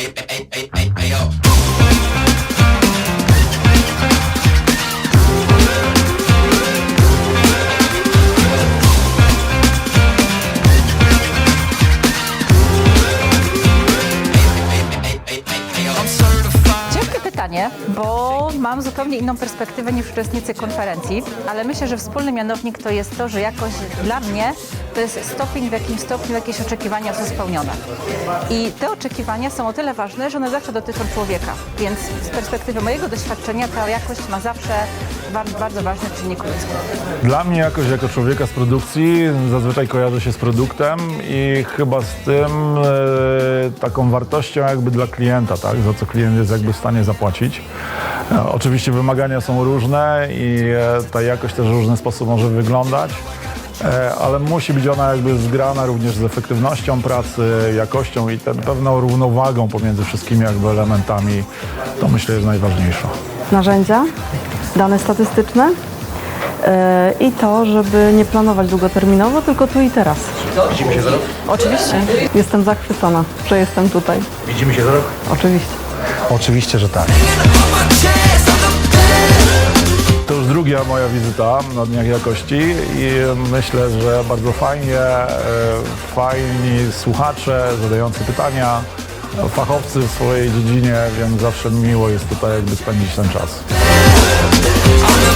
ไปไป pytanie, bo mam zupełnie inną perspektywę niż uczestnicy konferencji, ale myślę, że wspólny mianownik to jest to, że jakoś dla mnie to jest stopień, w jakim stopniu jakieś oczekiwania są spełnione. I te oczekiwania są o tyle ważne, że one zawsze dotyczą człowieka, więc z perspektywy mojego doświadczenia ta jakość ma zawsze bardzo, bardzo ważny czynnik ludzki. Dla mnie jakoś jako człowieka z produkcji zazwyczaj kojarzy się z produktem i chyba z tym e, taką wartością jakby dla klienta, tak, za co klient jest jakby w stanie zapłacić. E, oczywiście wymagania są różne i e, ta jakość też w różny sposób może wyglądać. E, Ale musi być ona jakby zgrana również z efektywnością pracy, jakością i ten pewną równowagą pomiędzy wszystkimi jakby elementami. To myślę jest najważniejsze. narzędzia, dane statystyczne e, i to, żeby nie planować długoterminowo, tylko tu i teraz. Widzimy się za rok? Oczywiście. Jestem zachwycona, że jestem tutaj. Widzimy się za rok? Oczywiście. Oczywiście, że tak. To już druga moja wizyta na Dniach Jakości i myślę, że bardzo fajnie, e, fajni słuchacze zadający pytania, fachowcy w swojej dziedzinie, więc zawsze miło jest tutaj jakby spędzić ten czas. I'm